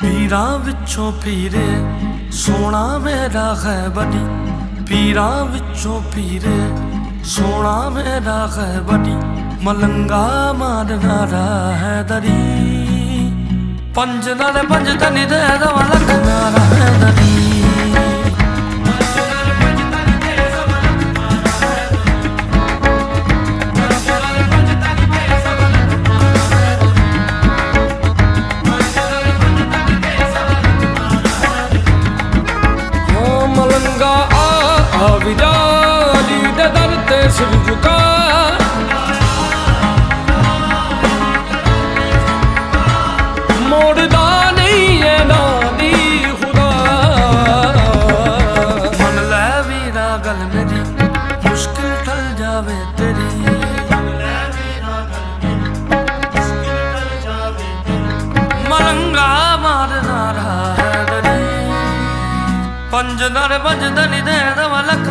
ਪੀਰਾਂ ਵਿੱਚੋਂ ਪੀਰੇ ਸੋਹਣਾ ਮੇਰਾ ਹੈ ਬੜੀ ਪੀਰਾਂ ਵਿੱਚੋਂ ਪੀਰੇ ਸੋਹਣਾ ਮੇਰਾ ਹੈ ਬੜੀ ਮਲੰਗਾ ਮਾਰਨਾ ਰਾ ਹੈ ਦਰੀ। ਪੰਜ ਨਾਲ ਪੰਜ ਤਨੀ ਦੇ ਦਵਾ ਲੱਗਣਾ ਰਾ ਜਾਵੇ ਤੇਰੀ। ਮਲੰਗਾ ਮਾਰਨਾ ਰਹਾ ਦਰੀ ਪੰਜ ਨਰ ਪੰਜ ਦਨੀ ਦੇ ਦਵਾ ਲੱਖ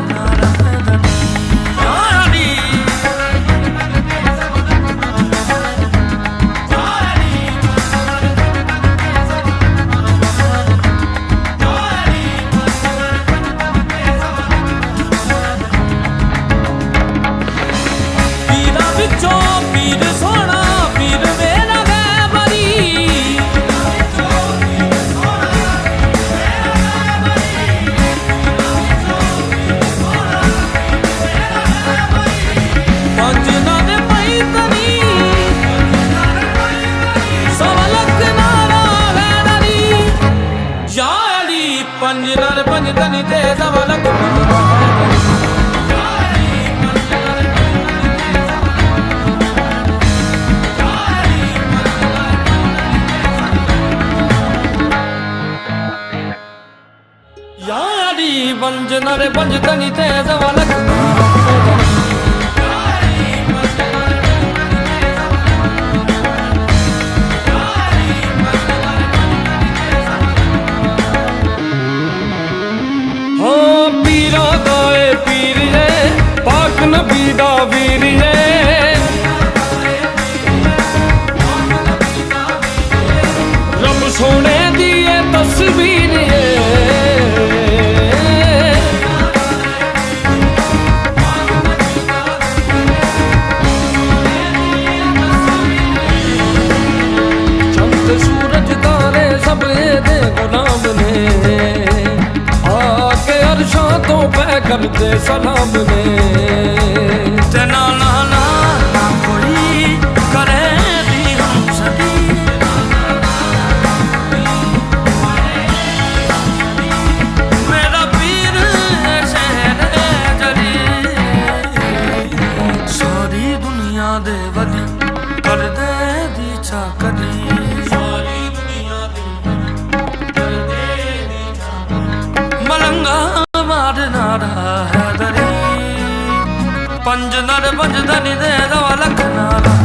ਯਾਰੀ ਪੰਜ ਨਰ ਪੰਜ ਤਨੀ ਤੇ ਦਵਾ ਦਾ ਏ ਪੀਰ ਏ, ਪਾਕ ਨਬੀ ਦਾ ਵੀਰ ਤੋਂ ਪੈ ਕਰਦੇ ਸਲਾਮ ਨੇ। ਤੇ ਨਾ ਨਾ ਨਾ ਨਾ ਕੋਈ ਕਰੇ ਦੀ ਹਮ ਸਦੀ। ਮੇਰਾ ਪੀਰ ਸ਼ਹਿਰ ਜਲੀ ਸਾਰੀ ਦੁਨੀਆ ਦੇ ਪੰਜ ਨਰ ਪੰਜ ਦਨੀ ਦੇ ਦਵਾ ਲੱਖ ਨਾਰਾ